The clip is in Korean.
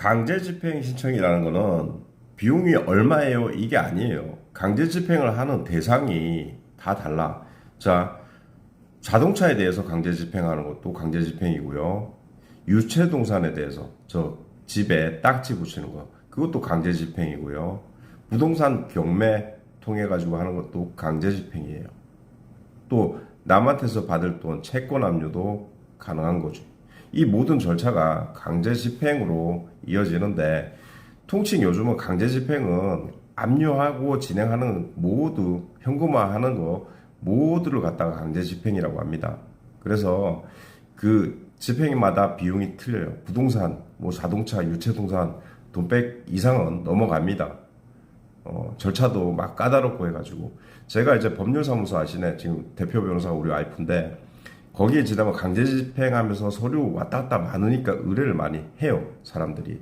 강제 집행 신청이라는 거는 비용이 얼마예요? 이게 아니에요. 강제 집행을 하는 대상이 다 달라. 자, 자동차에 대해서 강제 집행하는 것도 강제 집행이고요. 유체동산에 대해서 저 집에 딱지 붙이는 거 그것도 강제 집행이고요. 부동산 경매 통해 가지고 하는 것도 강제 집행이에요. 또 남한테서 받을 돈 채권 압류도 가능한 거죠. 이 모든 절차가 강제 집행으로 이어지는데 통칭 요즘은 강제 집행은 압류하고 진행하는 모두 현금화하는 거 모두를 갖다가 강제 집행이라고 합니다. 그래서 그 집행마다 비용이 틀려요. 부동산, 뭐 자동차, 유체동산, 돈백 이상은 넘어갑니다. 어, 절차도 막 까다롭고 해가지고 제가 이제 법률사무소 아시네 지금 대표 변호사가 우리 와이프인데 거기에 지나면 강제 집행하면서 서류 왔다 갔다 많으니까 의뢰를 많이 해요 사람들이